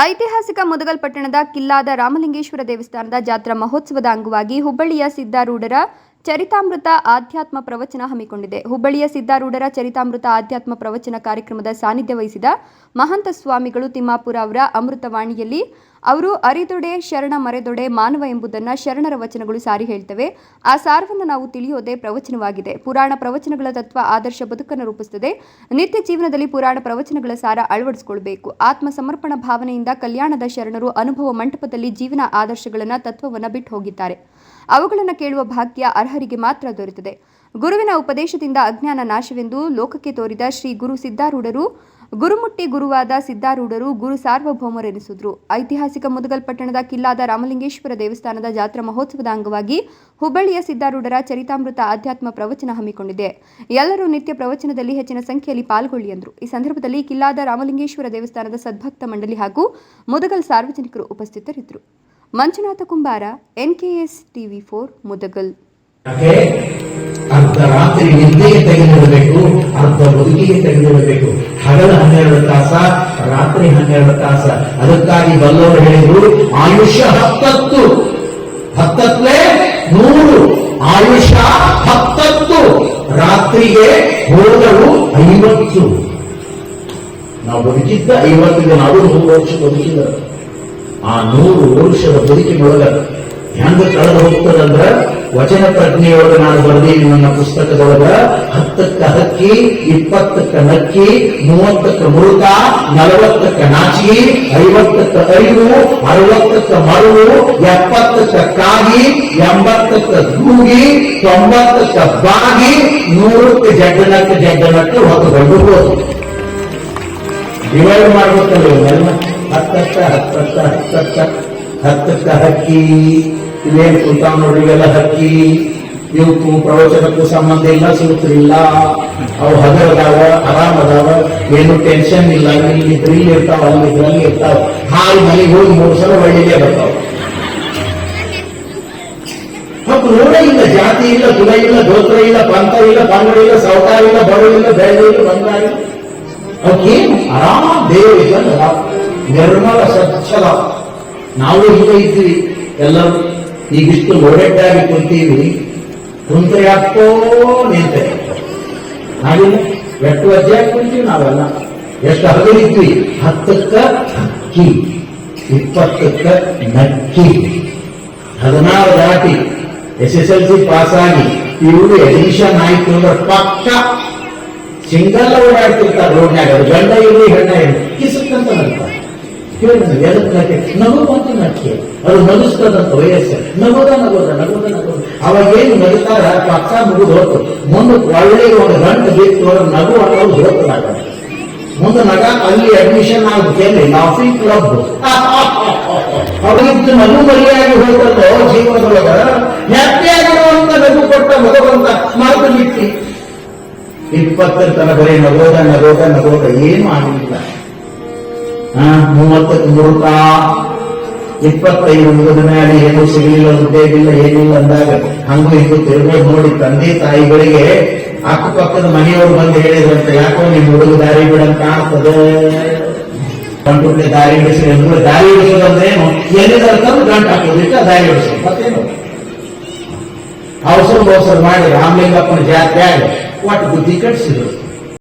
ಐತಿಹಾಸಿಕ ಮುದಗಲ್ ಪಟ್ಟಣದ ಕಿಲ್ಲಾದ ರಾಮಲಿಂಗೇಶ್ವರ ದೇವಸ್ಥಾನದ ಜಾತ್ರಾ ಮಹೋತ್ಸವದ ಅಂಗವಾಗಿ ಹುಬ್ಬಳ್ಳಿಯ ಸಿದ್ದಾರೂಢರ ಚರಿತಾಮೃತ ಆಧ್ಯಾತ್ಮ ಪ್ರವಚನ ಹಮ್ಮಿಕೊಂಡಿದೆ. ಹುಬ್ಬಳ್ಳಿಯ ಸಿದ್ದಾರೂಢರ ಚರಿತಾಮೃತ ಆಧ್ಯಾತ್ಮ ಪ್ರವಚನ ಕಾರ್ಯಕ್ರಮದ ಸಾನ್ನಿಧ್ಯ ವಹಿಸಿದ ಮಹಂತ ಸ್ವಾಮಿಗಳು ತಿಮ್ಮಾಪುರ ಅವರ ಅಮೃತವಾಣಿಯಲ್ಲಿ ಅವರು ಅರಿದೊಡೆ, ಶರಣ ಮರೆದೊಡೆ, ಮಾನವ ಎಂಬುದನ್ನು ಶರಣರ ವಚನಗಳು ಸಾರಿ ಹೇಳ್ತವೆ. ಆ ಸಾರವನ್ನು ನಾವು ತಿಳಿಯೋದೇ ಪ್ರವಚನವಾಗಿದೆ. ಪುರಾಣ ಪ್ರವಚನಗಳ ತತ್ವ ಆದರ್ಶ ಬದುಕನ್ನು ರೂಪಿಸುತ್ತದೆ ನಿತ್ಯ ಜೀವನದಲ್ಲಿ ಪುರಾಣ ಪ್ರವಚನಗಳ ಸಾರ ಅಳವಡಿಸಿಕೊಳ್ಬೇಕು. ಆತ್ಮ ಸಮರ್ಪಣ ಭಾವನೆಯಿಂದ ಕಲ್ಯಾಣದ ಶರಣರು ಅನುಭವ ಮಂಟಪದಲ್ಲಿ ಜೀವನ ಆದರ್ಶಗಳನ್ನು, ತತ್ವವನ್ನು ಬಿಟ್ಟು ಹೋಗಿದ್ದಾರೆ. ಅವುಗಳನ್ನು ಕೇಳುವ ಭಾಗ್ಯ ಅರ್ಹರಿಗೆ ಮಾತ್ರ ದೊರೆತದೆ. ಗುರುವಿನ ಉಪದೇಶದಿಂದ ಅಜ್ಞಾನ ನಾಶವೆಂದು ಲೋಕಕ್ಕೆ ತೋರಿದ ಶ್ರೀ ಗುರು ಸಿದ್ದಾರೂಢರು ಗುರುಮುಟ್ಟಿ ಗುರುವಾದ ಸಿದ್ದಾರೂಢರು ಗುರು ಸಾರ್ವಭೌಮರೆನಿಸಿದ್ರು. ಐತಿಹಾಸಿಕ ಮುದಗಲ್ ಪಟ್ಟಣದ ಕಿಲ್ಲಾದ ರಾಮಲಿಂಗೇಶ್ವರ ದೇವಸ್ಥಾನದ ಜಾತ್ರಾ ಮಹೋತ್ಸವದ ಅಂಗವಾಗಿ ಹುಬ್ಬಳ್ಳಿಯ ಸಿದ್ದಾರೂಢರ ಚರಿತಾಮೃತ ಆಧ್ಯಾತ್ಮ ಪ್ರವಚನ ಹಮ್ಮಿಕೊಂಡಿದೆ. ಎಲ್ಲರೂ ನಿತ್ಯ ಪ್ರವಚನದಲ್ಲಿ ಹೆಚ್ಚಿನ ಸಂಖ್ಯೆಯಲ್ಲಿ ಪಾಲ್ಗೊಳ್ಳಿ ಎಂದರು ಈ ಸಂದರ್ಭದಲ್ಲಿ ಕಿಲ್ಲಾದ ರಾಮಲಿಂಗೇಶ್ವರ ದೇವಸ್ಥಾನದ ಸದ್ಭಕ್ತ ಮಂಡಳಿ ಹಾಗೂ ಮುದಗಲ್ ಸಾರ್ವಜನಿಕರು ಉಪಸ್ಥಿತರಿದ್ದರು. ಮಂಜುನಾಥ ಕುಂಬಾರ, ಎನ್ಕೆಎಸ್ ಟಿವಿ ಫೋರ್, ಮುದಗಲ್. ಅರ್ಧ ರಾತ್ರಿ ನಿದ್ದೆಗೆ ತೆಗೆದಿಡಬೇಕು, ಅರ್ಧ ಬದುಕಿಗೆ ತೆಗೆದಿಡಬೇಕು. ಹಗಲ ಹನ್ನೆರಡು ತಾಸ, ರಾತ್ರಿ ಹನ್ನೆರಡು ತಾಸ. ಅದಕ್ಕಾಗಿ ಬಲ್ಲವರು ಹೇಳಿದ್ರು, ಆಯುಷ್ಯ ಹತ್ತತ್ತು. ಹತ್ತತ್ಲೆ ನೂರು. ಆಯುಷ್ಯ ಹತ್ತತ್ತು. ರಾತ್ರಿಗೆ ಹೋದರು ಐವತ್ತು. ನಾವು ಬದುಕಿದ್ದ ಐವತ್ತಿಗೆ ನಾವು ನೂರು ವರ್ಷ ಬದುಕಿದ ಆ ನೂರು ವರ್ಷದ ಬದುಕಿನೊಳಗ ಹೆಂಗ ಕಳೆದು ಹೋಗ್ತದಂದ್ರ ವಚನ ಪ್ರಜ್ಞೆಯೊಳಗ ನಾನು ಬರೆದೀನಿ ನನ್ನ ಪುಸ್ತಕದೊಳಗ. ಹತ್ತಕ್ಕ ಹಕ್ಕಿ, ಇಪ್ಪತ್ತಕ್ಕ ನಕ್ಕಿ, ಮೂವತ್ತಕ್ಕ ಮುರುಕ, ನಲವತ್ತಕ್ಕ ನಾಚಿ, ಐವತ್ತಕ್ಕ ಐದು, ಅರವತ್ತಕ್ಕ ಮರಳು, ಎಪ್ಪತ್ತಕ್ಕ ಕಾಗಿ, ಎಂಬತ್ತಕ್ಕ ಗೂಗಿ, ತೊಂಬತ್ತಕ್ಕ ಬಾಗಿ, ನೂರಕ್ಕೆ ಜಡ್ಡನಕ್ಕ ಜಡ್ಡನಕ್ಕ ಹೊತ್ತುಕೊಂಡು ಹೋದ್ರು. ಡಿವೈಡ್ ಮಾಡ್ಬೇಕಲ್ಲ ಹತ್ತಕ್ಕ ಹತ್ತಕ್ಕ ಹತ್ತಕ್ಕ ಹತ್ತಕ್ಕ ಹಕ್ಕಿ. ಕುಂತಾವ್ ನೋಡ್ರಿ ಇವೆಲ್ಲ ಹಕ್ಕಿ ಇವಕ್ಕೂ ಪ್ರವಚನಕ್ಕೂ ಸಂಬಂಧ ಇಲ್ಲ ಸೂತ್ರಿಲ್ಲ ಅವು ಹಗರದಾವ, ಆರಾಮದಾವ, ಏನು ಟೆನ್ಷನ್ ಇಲ್ಲ. ಇಲ್ಲಿ ಇಲ್ಲಿ ಇರ್ತಾವ, ಅಲ್ಲಿ ಇದ್ರಲ್ಲಿ ಇರ್ತಾವ. ಹಾಲು ಮನೆಗೆ ಹೋಗಿ ಮೂರು ಸಲ ಒಳ್ಳೆಯದೇ ಬರ್ತಾವ. ಮತ್ತು ಇಲ್ಲ, ಜಾತಿ ಇಲ್ಲ, ಕುಲ ಇಲ್ಲ ಗೋತ್ರ ಇಲ್ಲ, ಪಂಥ ಇಲ್ಲ, ಪಂಗಡ ಇಲ್ಲ, ಸೌಕಾರ ಇಲ್ಲ, ಬಡ ಇಲ್ಲ ಬೆಳೆ ಇಲ್ಲ, ಬಂಗಾರ ಇಲ್ಲ. ಅವಕ್ಕೇನು? ಆರಾಮ ದೇವರಿಗಲ್ಲ ನಿರ್ಮಲ ಸ್ವಚ್ಛಲ ನಾವು ಹಿಂದೆ ಇದ್ವಿ ಎಲ್ಲರೂ ಈಗಿಷ್ಟು ಓಡೆಡ್ಡಾಗಿ ಕುಂತೀವಿ ಕುಂತ್ರೆ ಯಾಕೋ ನಿಂತೆ ನಾವಿಲ್ಲ ಎಷ್ಟು ಅಜ್ಜಾಗಿ ಕುಂತೀವಿ ನಾವೆಲ್ಲ ಎಷ್ಟು ಹಗಲಿದ್ವಿ ಹತ್ತಕ್ಕ ಹಕ್ಕಿ ಇಪ್ಪತ್ತಕ್ಕ ನಕ್ಕಿ ಹದಿನಾರು ದಾಟಿ S S L C pass ಆಗಿ ಇವರು ಎಡಿಷನ್ ಆಯ್ತು ಅಂದ್ರೆ ಪಕ್ಕ ಸಿಂಗಲ್ ಓಡಾಡ್ತಿರ್ತಾರೆ ರೋಡ್ನ್ಯಾಗ ಅದು ಗಂಡ ಎದಕ್ಕೆ ನಗುವಂತ ನಗು ನಕ್ಕೆ ಅದು ನಗಿಸ್ತದಂತ ವಯಸ್ಸು. ನಗೋದ ನಗೋದ ನಗೋದ ನಗೋದ ಅವಾಗ ಏನು ನಗುತ್ತಾರ ಪಕ್ಕ ಮುಗಿದು ಹೋಗ್ತು ಮುಂದೆ ಒಳ್ಳೆ ಒಂದು ಗಂಟು ಬಿತ್ತು ಅವ್ರ ನಗು ಅನ್ನೋದು ಹೋಗ್ತಾರ ಮುಂದೆ ನಗ ಅಲ್ಲಿ ಅಡ್ಮಿಷನ್ ಆಗ್ಬೇಕೇನ್ರಿ ಲಾಫಿಂಗ್ ಕ್ಲಬ್ ಅವರಿದ್ದು ನಗು ಬಲಿಯಾಗಿ ಹೋಗ್ತದೋ ಜೀವನದೊಳಗ ನೆಟ್ಟಿಯಾಗಿರುವಂತ ನಗು ಕೊಟ್ಟ ಭಗವಂತ ಮಾತು ಬಿಟ್ಟಿ. ಇಪ್ಪತ್ತರ ತನ ಬರೀ ನಗೋದ ನಗೋದ ನಗೋದ ಏನು ಆಗಲಿಲ್ಲ ಮೂವತ್ತಕ್ಕೆ ಮುರುಕ ಇಪ್ಪತ್ತೈದು ಮುಗಿದ ಮೇಲೆ ಏನು ಸಿಗಲಿಲ್ಲ ಉದ್ಯೋಗಿಲ್ಲ ಏನಿಲ್ಲ ಅಂದಾಗ ಹಂಗು ಹಿಂಗು ತಿರುಗೋದು ನೋಡಿ ತಂದೆ ತಾಯಿಗಳಿಗೆ ಅಕ್ಕಪಕ್ಕದ ಮನೆಯವರು ಬಂದು ಹೇಳಿದ್ರಂತೆ, ಯಾಕೋ ನಿಮ್ ಹುಡುಗ ದಾರಿ ಬಿಡಂತ ಕಾಣ್ತದೆ ಕಂಡುಬಿಟ್ಟೆ ದಾರಿ ಬಿಡಿಸಿ ಅಂದ್ರೆ ದಾರಿ ಬಿಡಿಸೋದಂದ್ರೇನು ಎಲ್ಲಿದ್ದಾರೆ ತಂದು ಗಂಟು ಹಾಕೋದಿಟ್ಟ ದಾರಿ ಬಿಡಿಸೋದು ಮತ್ತೇನು? ಅವಸರ ಅವಸರ ಮಾಡಿ ರಾಮಲಿಂಗಪ್ಪನ ಜಾತ್ರೆ ಒಟ್ಟು ಬುದ್ಧಿ ಕಟ್ಸಿದ್ರು